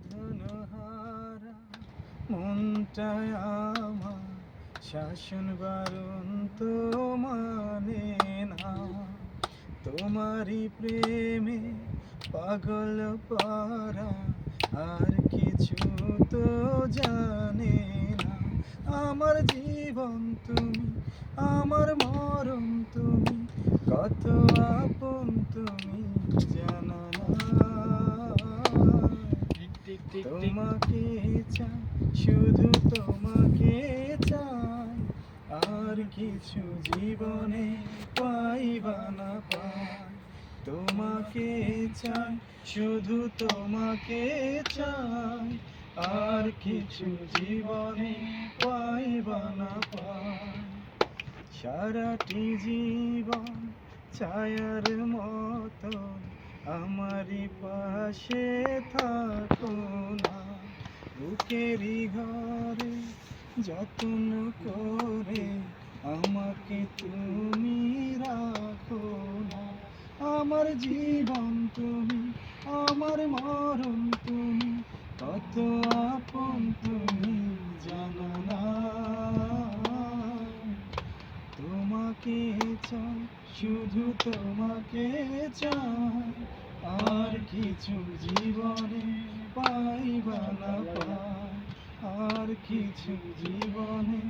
বাঁধন হারা মনটায় আমার শাসন বারণ তো মানে না। তোমারই প্রেমে পাগল পারা আর কিছু তো জানে না। আমার জীবন তুমি, আমার মরণ তুমি, কত আপন তুমি জানো তোমাকে চাই, শুধু তোমাকে চাই। আর কিছু জীবনে পাইবা না পাই। তোমাকে চাই, শুধু তোমাকে চাই। আর কিছু জীবনে পাইবা না পাই। সারাটি জীবন ছায়ার মতো আমারই পাশে থাকো। বুকেরই ঘরে যত্ন করে আমাকে তুমি রাখো না। আমার জীবন তুমি, আমার মরণ তুমি, কত আপন তুমি জানো না। তোমাকে চাই, শুধু তোমাকে চাই আর কিছু জীবনে পাইবা না পাই আর কিছু জীবনে